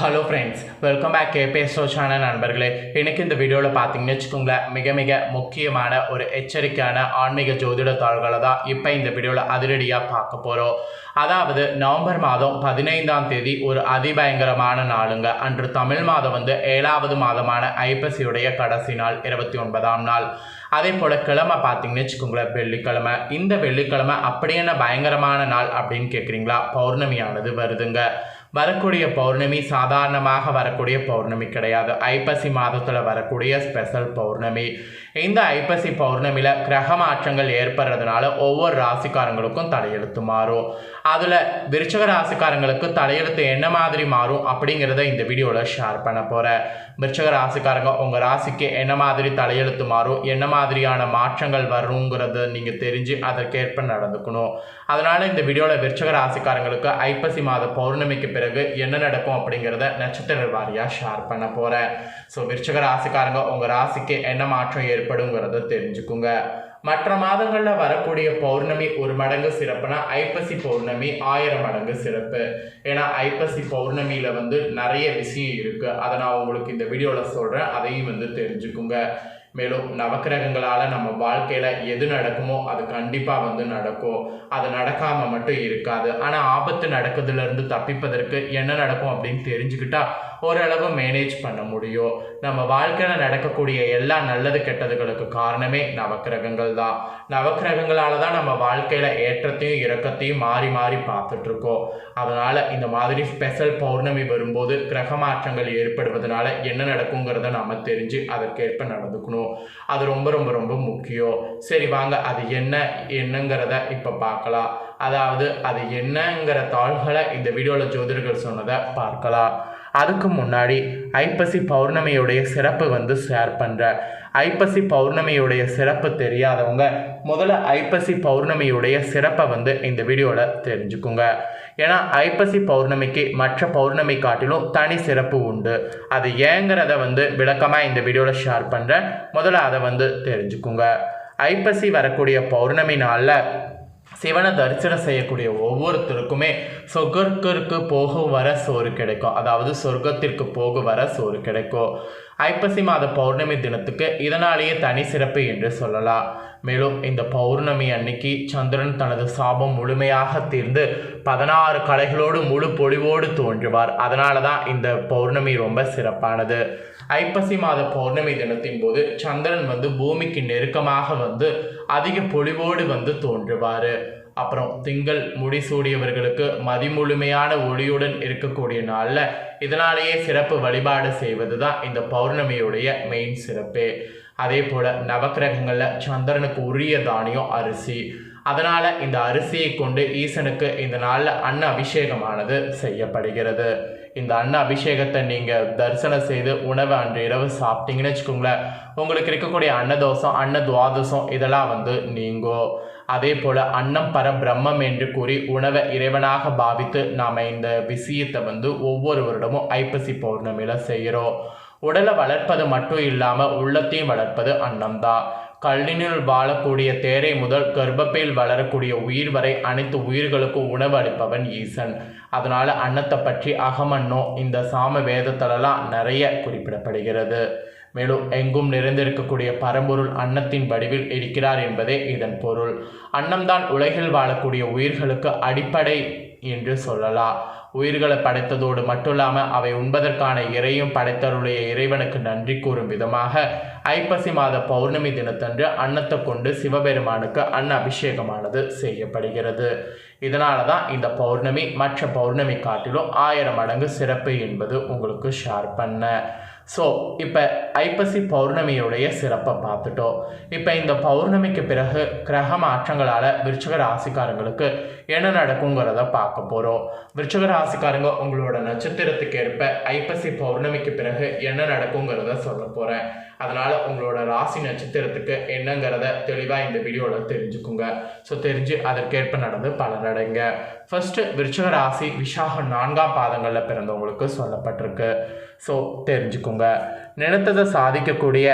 Hello friends welcome back K B S O channel நண்பர்களே. எனக்கு இந்த வீடியோவில் பார்த்தீங்கன்னு வச்சுக்கோங்களேன் மிக மிக முக்கியமான ஒரு எச்சரிக்கையான ஆன்மீக ஜோதிட தாள்களை தான் இப்போ இந்த வீடியோவில் அதிரடியாக பார்க்க போகிறோம் அதாவது நவம்பர் மாதம் பதினைந்தாம் தேதி ஒரு அதிபயங்கரமான நாளுங்க. அன்று தமிழ் மாதம் வந்து ஏழாவது மாதமான ஐப்பசியுடைய கடைசி நாள் இருபத்தி ஒன்பதாம் நாள். அதே போல் கிழமை பார்த்தீங்கன்னு வச்சுக்கோங்களேன் வெள்ளிக்கிழமை. இந்த வெள்ளிக்கிழமை அப்படி என்ன பயங்கரமான நாள் அப்படின்னு கேட்குறீங்களா பௌர்ணமியானது வருதுங்க. வரக்கூடிய பௌர்ணமி சாதாரணமாக வரக்கூடிய பௌர்ணமி கிடையாது. ஐப்பசி மாதத்தில் வரக்கூடிய ஸ்பெஷல் பௌர்ணமி. இந்த ஐப்பசி பௌர்ணமியில் கிரக மாற்றங்கள் ஏற்படுறதுனால ஒவ்வொரு ராசிக்காரங்களுக்கும் தலையெழுத்து மாறும். அதில் விருச்சக ராசிக்காரங்களுக்கு தலையெழுத்து என்ன மாதிரி மாறும் அப்படிங்கிறத இந்த வீடியோவில் ஷேர் பண்ண போகிறேன் விருச்சக ராசிக்காரங்க உங்கள் ராசிக்கு என்ன மாதிரி தலையெழுத்து மாறும்? என்ன மாதிரியான மாற்றங்கள் வருங்கிறத நீங்கள் தெரிஞ்சு அதற்கேற்ப நடந்துக்கணும். அதனால் இந்த வீடியோவில் விருச்சக ராசிக்காரங்களுக்கு ஐப்பசி மாத பௌர்ணமிக்கு பிறகு என்ன நடக்கும் அப்படிங்கிறத நட்சத்திர வாரியாக ஷேர் பண்ண போகிறேன் ஸோ விருச்சக ராசிக்காரங்க உங்கள் ராசிக்கு என்ன மாற்றம் ஏற்படுங்கிறத தெரிஞ்சுக்குங்க. மற்ற மாதங்களில் வரக்கூடிய பௌர்ணமி ஒரு மடங்கு சிறப்புனா ஐப்பசி பௌர்ணமி ஆயிரம் மடங்கு சிறப்பு. ஏன்னா ஐப்பசி பௌர்ணமியில் வந்து நிறைய விஷயம் இருக்குது அதை நான் உங்களுக்கு இந்த வீடியோவில் சொல்கிறேன் அதையும் வந்து தெரிஞ்சுக்குங்க. மேலும் நவக்கிரகங்களால் நம்ம வாழ்க்கையில் எது நடக்குமோ அது கண்டிப்பாக வந்து நடக்கும். அது நடக்காமல் மட்டும் இருக்காது. ஆனால் ஆபத்து நடக்கிறதுலேருந்து தப்பிப்பதற்கு என்ன நடக்கும் அப்படின்னு தெரிஞ்சுக்கிட்டா ஓரளவு மேனேஜ் பண்ண முடியும். நம்ம வாழ்க்கையில் நடக்கக்கூடிய எல்லா நல்லது கெட்டதுகளுக்கு காரணமே நவக்கிரகங்கள் தான் நவக்கிரகங்களால் தான் நம்ம வாழ்க்கையில் ஏற்றத்தையும் இறக்கத்தையும் மாறி மாறி பார்த்துட்ருக்கோம். அதனால் இந்த மாதிரி ஸ்பெஷல் பௌர்ணமி வரும்போது கிரக மாற்றங்கள் ஏற்படுவதனால என்ன நடக்குங்கிறத நம்ம தெரிஞ்சு அதற்கேற்ப நடந்துக்கணும். அது ரொம்ப ரொம்ப ரொம்ப முக்கியம். சரி வாங்க. அது என்ன என்னங்கிறத இப்போ பார்க்கலாம். அதாவது அது என்னங்கிற தாள்களை இந்த வீடியோவில் ஜோதிடர்கள் சொன்னதை பார்க்கலாம். அதுக்கு முன்னாடி ஐப்பசி பௌர்ணமியுடைய சிறப்பு வந்து ஷேர் பண்ணுறேன் ஐப்பசி பௌர்ணமியுடைய சிறப்பு தெரியாதவங்க முதல்ல ஐப்பசி பௌர்ணமியுடைய சிறப்பை வந்து இந்த வீடியோவில் தெரிஞ்சுக்குங்க. ஏன்னா ஐப்பசி பௌர்ணமிக்கு மற்ற பௌர்ணமி காட்டிலும் தனி சிறப்பு உண்டு. அது ஏங்கிறத வந்து விளக்கமாக இந்த வீடியோவில் ஷேர் பண்ணுறேன் முதல்ல அதை வந்து தெரிஞ்சுக்குங்க. ஐப்பசி வரக்கூடிய பௌர்ணமி நாளில் சிவனை தரிசனம் செய்யக்கூடிய ஒவ்வொருத்தருக்குமே சொர்க்கத்திற்கு போக வர சோறு கிடைக்கும். அதாவது சொர்க்கத்திற்கு போக வர சோறு கிடைக்கும். ஐப்பசி மாத பௌர்ணமி தினத்துக்கு இதனாலேயே தனி சிறப்பு என்று சொல்லலாம். மேலும் இந்த பௌர்ணமி அன்னைக்கு சந்திரன் தனது சாபம் முழுமையாக தீர்ந்து பதினாறு கலைகளோடு முழு பொலிவோடு தோன்றுவார். அதனால தான் இந்த பௌர்ணமி ரொம்ப சிறப்பானது. ஐப்பசி மாத பௌர்ணமி தினத்தின் போது சந்திரன் வந்து பூமிக்கு நெருக்கமாக வந்து அதிக பொலிவோடு வந்து தோன்றுவார். அப்புறம் திங்கள் முடிசூடியவர்களுக்கு மதிமுழுமையான ஒளியுடன் இருக்கக்கூடிய நாளில் இதனாலேயே சிறப்பு வழிபாடு செய்வது தான் இந்த பௌர்ணமியுடைய மெயின் சிறப்பே. அதே போல் நவக்கிரகங்களில் சந்திரனுக்கு உரிய தானியம் அரிசி. அதனால் இந்த அரிசியை கொண்டு ஈசனுக்கு இந்த நாளில் அன்ன அபிஷேகமானது செய்யப்படுகிறது. இந்த அன்ன அபிஷேகத்தை நீங்கள் தரிசனம் செய்து உணவை அன்று இரவு சாப்பிட்டீங்கன்னு வச்சுக்கோங்களேன் உங்களுக்கு இருக்கக்கூடிய அன்னதோஷம் அன்ன துவாதசம் இதெல்லாம் வந்து நீங்கும் அதே போல் அன்னம் பர பிரம்மம் என்று கூறி உணவை இறைவனாக பாவித்து நாம் இந்த விஷயத்தை வந்து ஒவ்வொரு வருடமும் ஐப்பசி பௌர்ணமியில் செய்கிறோம் உடலை வளர்ப்பது மட்டும் இல்லாமல் உள்ளத்தையும் வளர்ப்பது அன்னம்தான் கல்லினுள் வாழக்கூடிய தேரை முதல் கர்ப்பப்பையில் வளரக்கூடிய உயிர் வரை அனைத்து உயிர்களுக்கும் உணவு அளிப்பவன் ஈசன். அதனால் அன்னத்தை பற்றி அகமன்னோ இந்த சாம வேதத்திலலாம் நிறைய குறிப்பிடப்படுகிறது. மேலும் எங்கும் நிறைந்திருக்கக்கூடிய பரம்பொருள் அன்னத்தின் வடிவில் இருக்கிறார் என்பதே இதன் பொருள். அன்னம்தான் உலகில் வாழக்கூடிய உயிர்களுக்கு அடிப்படை என்று சொல்லலாம் உயிர்களை படைத்ததோடு மட்டும் இல்லாமல் அவை உண்பதற்கான இறையும் படைத்தருடைய இறைவனுக்கு நன்றி கூறும் விதமாக ஐப்பசி மாத பௌர்ணமி தினத்தன்று அன்னத்தை கொண்டு சிவபெருமானுக்கு அன்ன அபிஷேகமானது செய்யப்படுகிறது. இதனால தான் இந்த பௌர்ணமி மற்ற பௌர்ணமி காட்டிலும் ஆயிரம் மடங்கு சிறப்பு என்பது உங்களுக்கு ஷேர் பண்ண. ஸோ இப்போ ஐப்பசி பௌர்ணமியுடைய சிறப்பை பார்த்துட்டோம். இப்போ இந்த பௌர்ணமிக்கு பிறகு கிரக மாற்றங்களால் விருச்சக ராசிக்காரங்களுக்கு என்ன நடக்குங்கிறத பார்க்க போகிறோம் விருச்சக ராசிக்காரங்க உங்களோட நட்சத்திரத்துக்கு ஏற்ப ஐப்பசி பௌர்ணமிக்கு பிறகு என்ன நடக்குங்கிறத சொல்ல போகிறேன் அதனால் உங்களோட ராசி நட்சத்திரத்துக்கு என்னங்கிறத தெளிவாக இந்த வீடியோவில் தெரிஞ்சுக்குங்க. ஸோ தெரிஞ்சு அதற்கேற்ப நடந்து பலனடைங்க ஃபர்ஸ்ட் விருச்சக ராசி விசாக நான்காம் பாதங்களில் பிறந்தவங்களுக்கு சொல்லப்பட்டிருக்கு. ஸோ தெரிஞ்சுக்குங்க. நினைத்ததை சாதிக்கக்கூடிய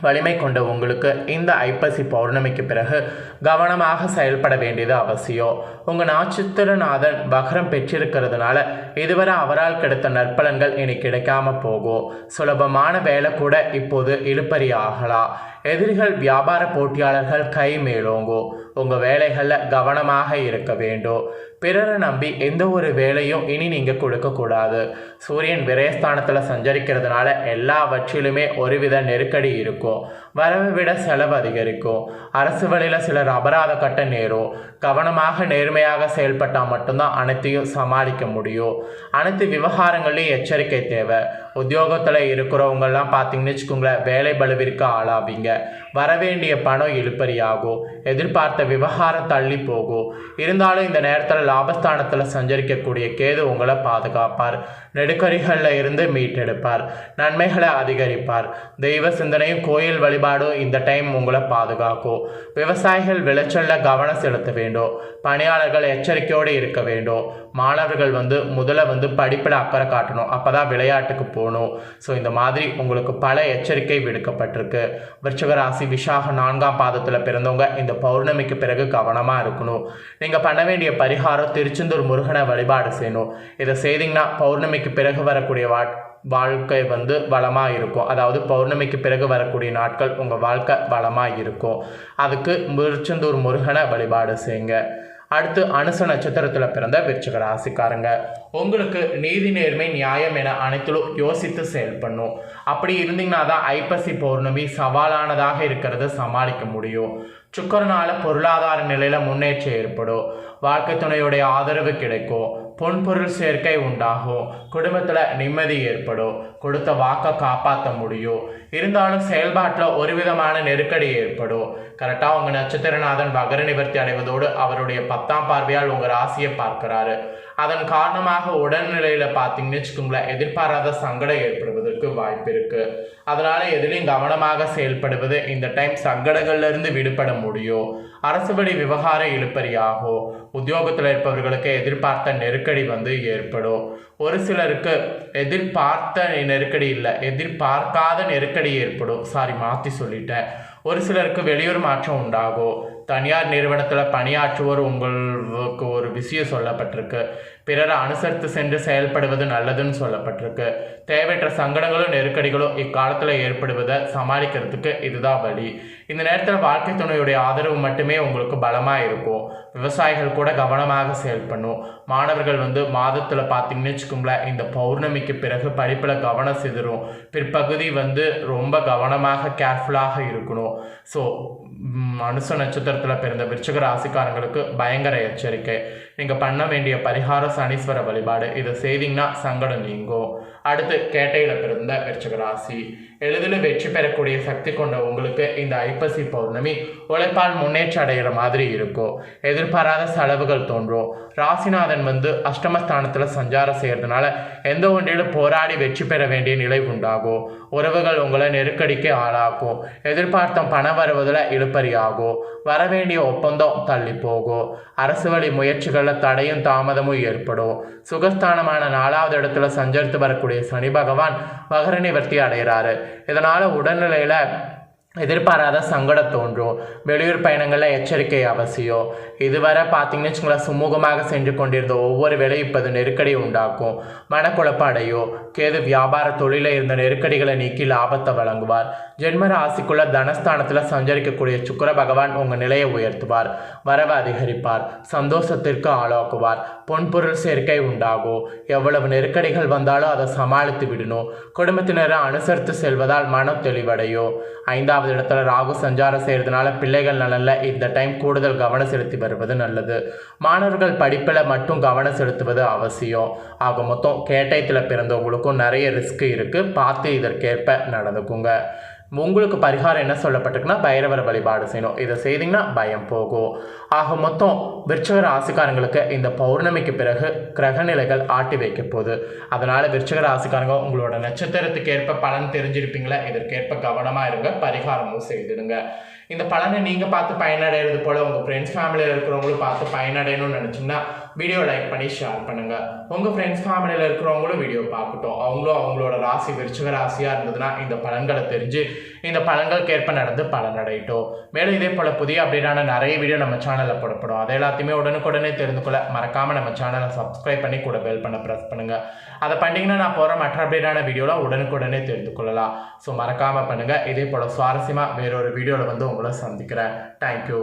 வலிமை கொண்ட உங்களுக்கு இந்த ஐப்பசி பௌர்ணமிக்கு பிறகு கவனமாக செயல்பட வேண்டியது அவசியம். உங்கள் நாச்சித்திரநாதன் வக்ரம் பெற்றிருக்கிறதுனால இதுவரை அவரால் கிடைத்த நற்பலன்கள் இனி கிடைக்காம போகும். சுலபமான வேலை கூட இப்போது இழுப்பறி ஆகலாம். எதிரிகள் வியாபார போட்டியாளர்கள் கை மேலோங்கும் உங்கள் வேலைகளில் கவனமாக இருக்க வேண்டும் பிறரை நம்பி எந்த ஒரு வேலையும் இனி நீங்கள் கொடுக்கக்கூடாது சூரியன் விரயஸ்தானத்தில் சஞ்சரிக்கிறதுனால எல்லாவற்றிலுமே ஒருவித நெருக்கடி இருக்கும். வரவை விட செலவு அதிகரிக்கும். அரசு வழியில் சிலர் அபராத கட்ட நேரும். கவனமாக நேர்மையாக செயல்பட்டால் மட்டும்தான் அனைத்தையும் சமாளிக்க முடியும். அனைத்து விவகாரங்களையும் எச்சரிக்கை தேவை. உத்தியோகத்தில் இருக்கிறவங்கெல்லாம் பார்த்தீங்கன்னு வச்சுக்கோங்களேன் வேலை பலுவிற்கு ஆளாவீங்க. வரவேண்டிய பணம் இழுப்பறியாகும். எதிர்பார்த்த விவகாரம் தள்ளி போகும். இருந்தாலும் இந்த நேரத்தில் லாபஸ்தானத்தில் சஞ்சரிக்கக்கூடிய கேது உங்களை பாதுகாப்பார். நெடுக்கறிகளில் இருந்து மீட்டெடுப்பார். நன்மைகளை அதிகரிப்பார். தெய்வ சிந்தனையும் கோயில் வழி வழிபாடும் இந்த டைம் உங்களை பாதுகாக்கும் விவசாயிகள் விளைச்சலில் கவனம் செலுத்த வேண்டும் பணியாளர்கள் எச்சரிக்கையோடு இருக்க வேண்டும் மாணவர்கள் வந்து முதல்ல வந்து படிப்பில் அக்கறை காட்டணும். அப்போ தான் விளையாட்டுக்கு போகணும். ஸோ இந்த மாதிரி உங்களுக்கு பல எச்சரிக்கை விடுக்கப்பட்டிருக்கு. விருச்சகராசி விஷாக நான்காம் பாதத்தில் பிறந்தவங்க இந்த பௌர்ணமிக்கு பிறகு கவனமாக இருக்கணும். நீங்கள் பண்ண வேண்டிய பரிகாரம் திருச்செந்தூர் முருகனை வழிபாடு செய்யணும். இதை செய்தீங்கன்னா பௌர்ணமிக்கு பிறகு வரக்கூடிய வா வாழ்க்கை வந்து வளமாக இருக்கும் அதாவது பௌர்ணமிக்கு பிறகு வரக்கூடிய நாட்கள் உங்கள் வாழ்க்கை வளமாக இருக்கும் அதுக்கு திருச்செந்தூர் முருகனை வழிபாடு செய்யுங்க. அடுத்து அனுச நட்சத்திரத்தில் பிறந்த விருச்சிக ராசிக்காரங்க. உங்களுக்கு நீதி நேர்மை நியாயம் என அனைத்திலும் யோசித்து செயல்படணும். அப்படி இருந்தீங்கன்னா தான் ஐப்பசி பௌர்ணமி சவாலானதாக இருக்கிறத சமாளிக்க முடியும். சுக்கரனால பொருளாதார நிலையில் முன்னேற்றம் ஏற்படும். வாழ்க்கை துணையுடைய ஆதரவு கிடைக்கும். பொன்பொருள் சேர்க்கை உண்டாகும். குடும்பத்தில் நிம்மதி ஏற்படும். கொடுத்த வாக்கை காப்பாற்ற முடியும். இருந்தாலும் செயல்பாட்டில் ஒரு விதமான நெருக்கடி ஏற்படும். கரெக்டாக உங்கள் நட்சத்திரநாதன் வகர நிவர்த்தி அடைவதோடு அவருடைய பத்தாம் பார்வையால் உங்கள் ராசியை பார்க்கிறாரு. அதன் காரணமாக உடல்நிலையில் பார்த்தீங்கன்னு வச்சுக்கோங்களேன் எதிர்பாராத சங்கடம் ஏற்படுவதற்கு வாய்ப்பு இருக்கு. அதனால எதிலையும் கவனமாக செயல்படுவது இந்த டைம் சங்கடங்கள்ல இருந்து விடுபட முடியும். அரசு வழி விவகார இழுப்பறியாகும் உத்தியோகத்தில் இருப்பவர்களுக்கு எதிர்பார்த்த நெருக்கடி வந்து ஏற்படும். ஒரு சிலருக்கு எதிர்பார்த்த நெருக்கடி இல்லை எதிர்பார்க்காத நெருக்கடி ஏற்படும். சாரி மாற்றி சொல்லிட்டேன். ஒரு சிலருக்கு வெளியூர் மாற்றம் உண்டாகும் தனியார் நிறுவனத்தில் பணியாற்றுவோர் உங்களுக்கு ஒரு விஷயம் சொல்லப்பட்டிருக்கு. பிறரை அனுசரித்து சென்று செயல்படுவது நல்லதுன்னு சொல்லப்பட்டிருக்கு. தேவையற்ற சங்கடங்களும் நெருக்கடிகளும் இக்காலத்தில் ஏற்படுவதை சமாளிக்கிறதுக்கு இதுதான் வழி. இந்த நேரத்தில் வாழ்க்கை துணையுடைய ஆதரவு மட்டுமே உங்களுக்கு பலமாக இருக்கும். விவசாயிகள் கூட கவனமாக செயல்படணும். மாணவர்கள் வந்து மாதத்தில் பார்த்தீங்கன்னு வச்சுக்கோங்களேன் இந்த பௌர்ணமிக்கு பிறகு படிப்பில் கவனம் சிதறும். பிற்பகுதி வந்து ரொம்ப கவனமாக கேர்ஃபுல்லாக இருக்கணும். ஸோ மனுஷ நட்சத்திரத்தில் பிறந்த விருச்சிக ராசிக்காரங்களுக்கு பயங்கர எச்சரிக்கை. நீங்கள் பண்ண வேண்டிய பரிகார சனீஸ்வர வழிபாடு. இதை செய்தீங்கன்னா சங்கடம் நீங்கும். அடுத்து கேட்டையில் பிறந்த விருச்சிக ராசி. எளிதில் வெற்றி பெறக்கூடிய சக்தி கொண்ட உங்களுக்கு இந்த ஐப்பசி பௌர்ணமி உழைப்பால் முன்னேற்றம் அடைகிற மாதிரி இருக்கும். எதிர்பாராத செலவுகள் தோன்றும். ராசிநாதன் வந்து அஷ்டமஸ்தானத்தில் சஞ்சாரம் செய்கிறதுனால எந்த ஒன்றிலும் போராடி வெற்றி பெற வேண்டிய நிலை உண்டாகும். உறவுகள் உங்களை நெருக்கடிக்கு ஆளாக்கும். எதிர்பார்த்த பணம் வருவதில் இழுப்பறியாகும் வரவேண்டிய ஒப்பந்தம் தள்ளி போகும் அரசு வழி முயற்சிகளில் தடையும் தாமதமும் ஏற்படும் சுகஸ்தானமான நாலாவது இடத்துல சஞ்சரித்து வரக்கூடிய சனி பகவான் மகர நிவர்த்தி அடைகிறாரு. இதனால் உடல்நிலையில் எதிர்பாராத சங்கடம் தோன்றும். வெளியூர் பயணங்களில் எச்சரிக்கை அவசியம். இதுவரை பார்த்தீங்கன்னு வச்சுங்களேன் சுமூகமாக சென்று கொண்டிருந்த ஒவ்வொரு வேலையும் இப்போது நெருக்கடி உண்டாக்கும். மனக்குழப்பம் அடையும் கேது வியாபார தொழிலில் இருந்த நெருக்கடிகளை நீக்கி லாபத்தை வழங்குவார். ஜென்ம ராசிக்குள்ள தனஸ்தானத்தில் சஞ்சரிக்கக்கூடிய சுக்கர பகவான் உங்கள் நிலையை உயர்த்துவார். வரவு அதிகரிப்பார். சந்தோஷத்திற்கு ஆளாக்குவார். பொன்பொருள் சேர்க்கை உண்டாகும். எவ்வளவு நெருக்கடிகள் வந்தாலும் அதை சமாளித்து விடணும். குடும்பத்தினரை அனுசரித்து செல்வதால் மனம் தெளிவடையும். ஐந்தாவது இடத்துல ராகு சஞ்சாரம் செய்கிறதுனால பிள்ளைகள் நலனில் இந்த டைம் கூடுதல் கவனம் செலுத்தி வருவது நல்லது. மாணவர்கள் படிப்பில் மட்டும் கவனம் செலுத்துவது அவசியம். ஆக மொத்தம் கேட்டயத்தில் பிறந்தவங்களுக்கும் நிறைய ரிஸ்க் இருக்குது பார்த்து இதற்கேற்ப நடந்துக்குங்க. உங்களுக்கு பரிகாரம் என்ன சொல்லப்பட்டிருக்குன்னா பைரவர வழிபாடு செய்யணும். இதை செய்தீங்கன்னா பயம் போகும். ஆக மொத்தம் விருச்சக ராசிக்காரங்களுக்கு இந்த பௌர்ணமிக்கு பிறகு கிரகநிலைகள் ஆட்டி வைக்க போகுது. அதனால் விருச்சக ராசிக்காரங்க உங்களோட நட்சத்திரத்துக்கு ஏற்ப பலன் தெரிஞ்சிருப்பீங்களா? இதற்கேற்ப கவனமாக இருங்க பரிகாரமும் செய்திடுங்க. இந்த பலனை நீங்கள் பார்த்து பயனடைகிறது போல் உங்கள் ஃப்ரெண்ட்ஸ் ஃபேமிலியில் இருக்கிறவங்களும் பார்த்து பயனடையணும்னு நினச்சிங்கன்னா வீடியோ லைக் பண்ணி ஷேர் பண்ணுங்கள் உங்கள் ஃப்ரெண்ட்ஸ் ஃபேமிலியில் இருக்கிறவங்களும் வீடியோ பார்க்கட்டும். அவங்களும் அவங்களோட ராசி விருச்சிக ராசியாக இருந்ததுன்னா இந்த பலன்களை தெரிஞ்சு இந்த பலன்களுக்கு ஏற்ப நடந்து பலனடையட்டும் மேலும் இதே போல் புதிய அப்டேட்டான நிறைய வீடியோ நம்ம சேனலில் போடப்படும். அதை எல்லாத்தையுமே உடனுக்குடனே தெரிந்து கொள்ள மறக்காமல் நம்ம சேனலை சப்ஸ்கிரைப் பண்ணி கூட பெல் பண்ண ப்ரெஸ் பண்ணுங்கள் அதை பண்ணிங்கன்னா நான் போகிற மற்ற அப்டேட்டான வீடியோலாம் உடனுக்குடனே தெரிந்து கொள்ளலாம். ஸோ மறக்காமல் பண்ணுங்கள் இதே போல் சுவாரஸ்யமாக வேறொரு வீடியோவில் வந்து உங்களை சந்திக்கிறேன். தேங்க்யூ